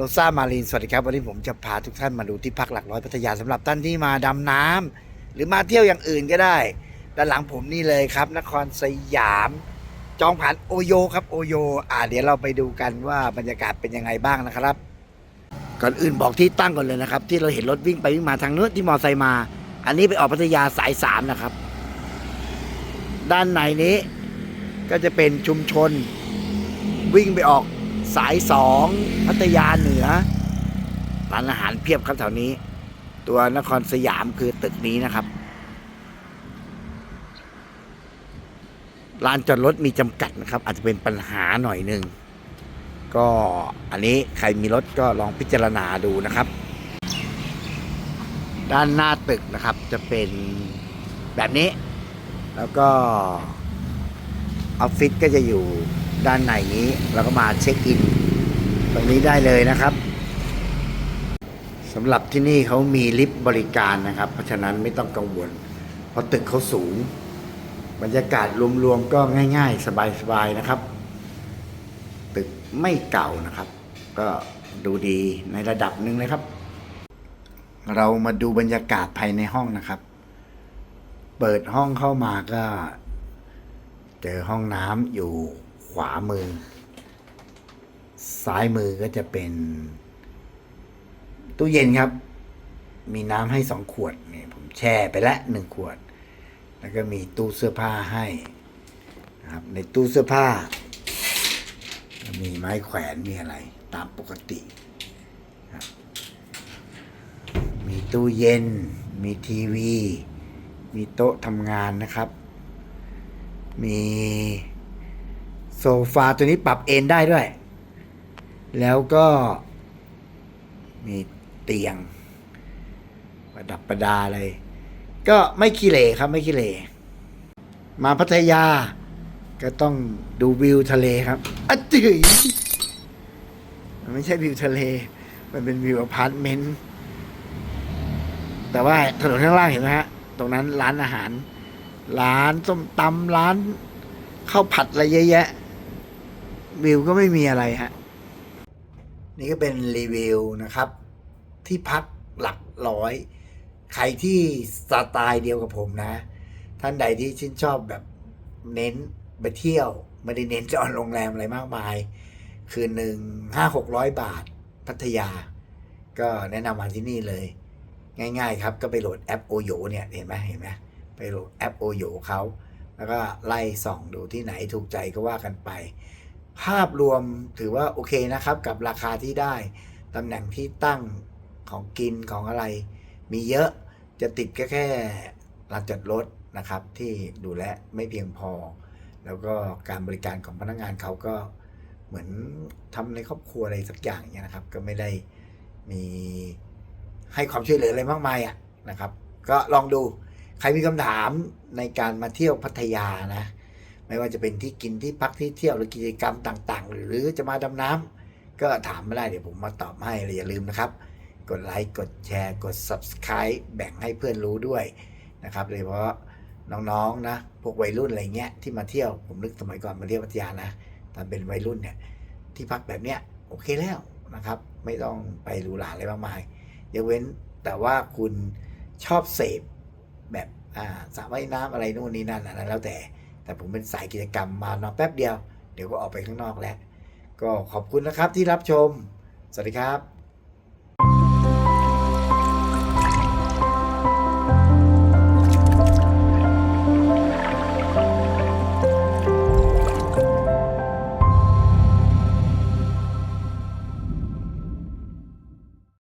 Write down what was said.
โรซ่ามารีนสวัสดีครับ วันนี้ผมจะพาทุกท่านมาดูที่พักหลักร้อยพัทยาสำหรับท่านที่มาดำน้ำหรือมาเที่ยวอย่างอื่นก็ได้ ด้านหลังผมนี่เลยครับ นครสยาม จองผ่านโอโยครับโอโย อ่าเดี๋ยวเราไปดูกันว่าบรรยากาศเป็นยังไงบ้างนะครับ ก่อนอื่นบอกที่ตั้งก่อนเลยนะครับ ที่เราเห็นรถวิ่งไปวิ่งมาทางนู้นที่มอไซค์มา อันนี้ไปออกพัทยาสายสามนะครับ ด้านในนี้ก็จะเป็นชุมชนวิ่งไปออก สายสองพัทยาเหนือร้านอาหารเพียบครับแถวนี้ ตัวนครสยามคือตึกนี้นะครับลานจอดรถมีจำกัดนะครับ อาจจะเป็นปัญหาหน่อยหนึ่งก็อันนี้ใครมีรถก็ลองพิจารณาดูนะครับ ด้านหน้าตึกนะครับจะเป็นแบบนี้ แล้วก็ออฟฟิศก็จะอยู่ ด้านในนี้เราก็มาเช็คอิน ตรงนี้ได้เลยนะครับสำหรับที่นี่เขามีลิฟต์บริการนะครับ เพราะฉะนั้นไม่ต้องกังวล เพราะตึกเขาสูง บรรยากาศรวมๆก็ง่ายๆ สบายๆนะครับ ตึกไม่เก่านะครับ ก็ดูดีในระดับหนึ่งเลยครับ เรามาดูบรรยากาศภายในห้องนะครับ เปิดห้องเข้ามาก็ เจอห้องน้ำอยู่ ขวามือ ซ้ายมือก็จะเป็น ตู้เย็นครับ มีน้ำให้สองขวดนี่ผมแช่ไปแล้วหนึ่งขวด แล้วก็มีตู้เสื้อผ้าให้นะครับ ในตู้เสื้อผ้า มีไม้แขวนมีอะไร ตามปกติมีตู้เย็น มีทีวี มีโต๊ะทำงานนะครับ มี โซฟาตัวนี้ปรับเอนได้ด้วย แล้วก็มีเตียง ประดับประดาอะไรก็ไม่ขี้เหร่ครับไม่ขี้เหร่มาพัทยา ก็ต้องดูวิวทะเลครับอะจืยมันไม่ใช่วิวทะเล มันเป็นวิวอพาร์ตเมนต์แต่ว่าถนนข้างล่างเห็นไหมฮะ ตรงนั้นร้านอาหาร ร้านส้มตำร้านข้าวผัดอะไรเยอะแยะ วิวก็ไม่มีอะไรฮะ นี่ก็เป็นรีวิวนะครับ ที่พักหลักร้อย ใครที่สไตล์เดียวกับผมนะ ท่านใดที่ชื่นชอบแบบเน้นไปเที่ยว ไม่ได้เน้นจออนโรงแรมอะไรมากมาย คืนหนึ่งห้าหกร้อยบาท พัทยา ก็แนะนำมาที่นี่เลย ง่ายๆครับ ก็ไปโหลดแอปโอโยเนี่ย เห็นไหมเห็นไหมไปโหลดแอปโอโยเขาแล้วก็ไล่ส่องดูที่ไหนถูกใจก็ว่ากันไป ภาพรวมถือว่าโอเคนะครับ กับราคาที่ได้ตำแหน่งที่ตั้งของกินของอะไร มีเยอะจะติดแค่แค่ลานจอดรถนะครับ ที่ดูแลไม่เพียงพอ แล้วก็การบริการของพนักงานเขาก็เหมือนทำในครอบครัวอะไรสักอย่างเนี่ยนะครับ ก็ไม่ได้มีให้ความช่วยเหลืออะไรมากมายอะนะครับ ก็ลองดูใครมีคำถามในการมาเที่ยวพัทยานะ ไม่ว่าจะเป็นที่กินที่พักที่เที่ยวหรือกิจกรรมต่าง ๆ หรือจะมาดำน้ำก็ถามมาได้เดี๋ยวผมมาตอบให้เลยอย่าลืมนะครับ กดไลค์กดแชร์ กด subscribe แบ่งให้เพื่อนรู้ด้วยนะครับโดยเฉพาะน้องๆนะพวกวัยรุ่นอะไรเงี้ยที่มาเที่ยวผมนึกสมัยก่อนมาเที่ยวพัทยานะตอนเป็นวัยรุ่นเนี่ยที่พักแบบเนี้ยโอเคแล้วนะครับ ไม่ต้องไปหรูหราอะไรมากมายยกเว้นแต่ว่าคุณชอบเสพแบบอ่าสระว่ายน้ำอะไรนู่นนี่นั่นอันนั้นแล้วแต่ แต่ผมเป็นสายกิจกรรมมานอนแป๊บเดียว เดี๋ยวก็ออกไปข้างนอกแล้ว ก็ขอบคุณนะครับที่รับชม สวัสดีครับ